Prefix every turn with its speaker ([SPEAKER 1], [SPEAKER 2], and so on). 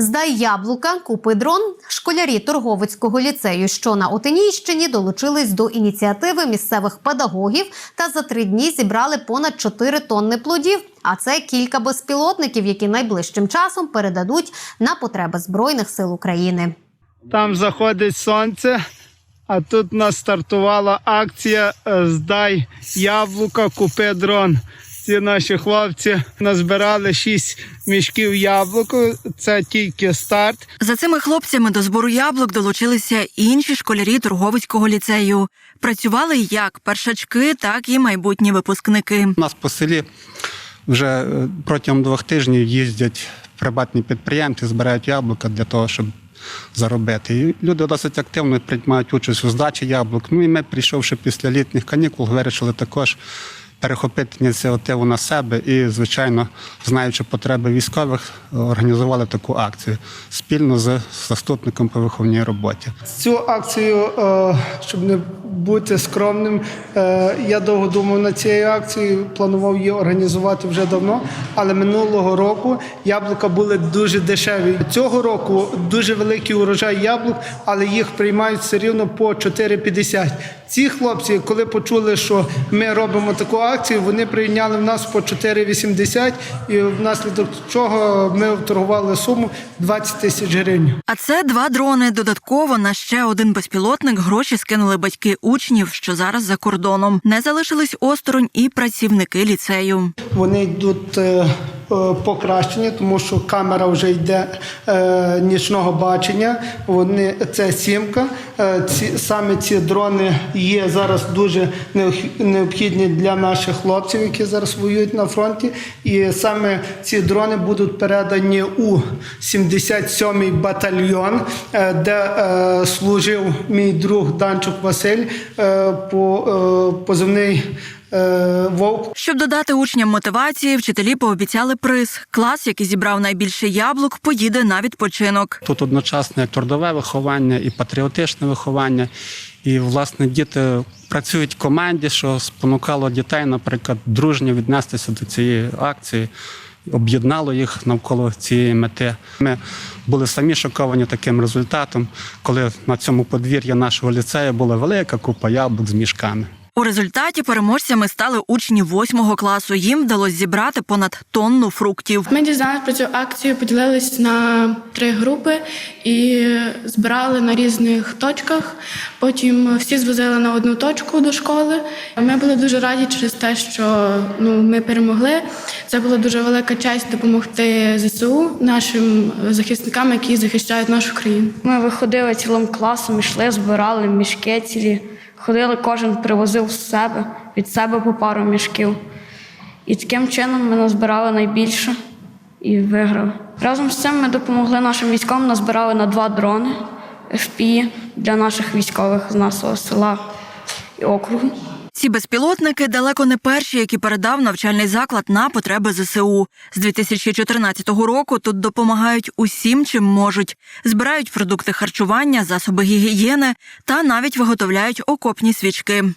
[SPEAKER 1] Здай яблука, купи дрон. Школярі Торговицького ліцею, що на Отинійщині, долучились до ініціативи місцевих педагогів та за три дні зібрали понад 4 тонни плодів. А це кілька безпілотників, які найближчим часом передадуть на потреби збройних сил України.
[SPEAKER 2] Там заходить сонце, а тут у нас стартувала акція Здай яблука, купи дрон. Ці наші хлопці назбирали 6 мішків яблук. Це тільки старт.
[SPEAKER 3] За цими хлопцями до збору яблук долучилися інші школярі торговицького ліцею. Працювали як першачки, так і майбутні випускники.
[SPEAKER 4] У нас по селі вже е, протягом двох тижнів їздять приватні підприємці, збирають яблука для того, щоб заробити. І люди досить активно приймають участь у здачі яблук. Ну і ми, прийшовши після літніх канікул, вирішили також перехопити ініціативу на себе і, звичайно, знаючи потреби військових, організували таку акцію спільно з заступником по виховній роботі.
[SPEAKER 2] Цю акцію, е, щоб не бути скромним, е, я довго думав над цією акцією, планував її організувати вже давно, але минулого року яблука були дуже дешеві. Цього року дуже великий урожай яблук, але їх приймають все рівно по 4,50. Ці хлопці, коли почули, що ми робимо таку акцію, вони прийняли в нас по 4,80 і внаслідок чого ми торгували суму 20 тисяч гривень.
[SPEAKER 3] А це два дрони. Додатково на ще один безпілотник гроші скинули батьки учнів, що зараз за кордоном. Не залишились осторонь і працівники ліцею.
[SPEAKER 2] Вони йдуть е, е, тому що камера вже йде е, нічного бачення. Вони це сімка. Е, ці саме ці дрони є зараз дуже необх- необхідні для наших хлопців, які зараз воюють на фронті. І саме ці дрони будуть передані у 77-й батальйон, де служив мій друг Данчук Василь по позивний Вовк.
[SPEAKER 3] Щоб додати учням мотивації, вчителі пообіцяли приз. Клас, який зібрав найбільше яблук, поїде на відпочинок.
[SPEAKER 4] Тут одночасно як трудове виховання і патріотичне виховання. І, власне, діти працюють в команді, що спонукало дітей, наприклад, дружньо віднестися до цієї акції, об'єднало їх навколо цієї мети. Ми були самі шоковані таким результатом, коли на цьому подвір'ї нашого ліцею була велика купа яблук з мішками.
[SPEAKER 3] У результаті переможцями стали учні восьмого класу. Їм вдалося зібрати понад тонну фруктів.
[SPEAKER 5] Ми дізналися про цю акцію, поділились на три групи і збирали на різних точках. Потім всі звозили на одну точку до школи. Ми були дуже раді через те, що ну, ми перемогли. Це була дуже велика честь допомогти ЗСУ, нашим захисникам, які захищають нашу країну.
[SPEAKER 6] Ми виходили цілим класом, йшли, збирали мішки цілі. Ходили, кожен привозив з себе, від себе по пару мішків. І таким чином ми назбирали найбільше і виграли. Разом з цим ми допомогли нашим військовим, назбирали на два дрони FPI для наших військових з нашого села і округу.
[SPEAKER 3] Ці безпілотники далеко не перші, які передав навчальний заклад на потреби ЗСУ. З 2014 року тут допомагають усім, чим можуть. Збирають продукти харчування, засоби гігієни та навіть виготовляють окопні свічки.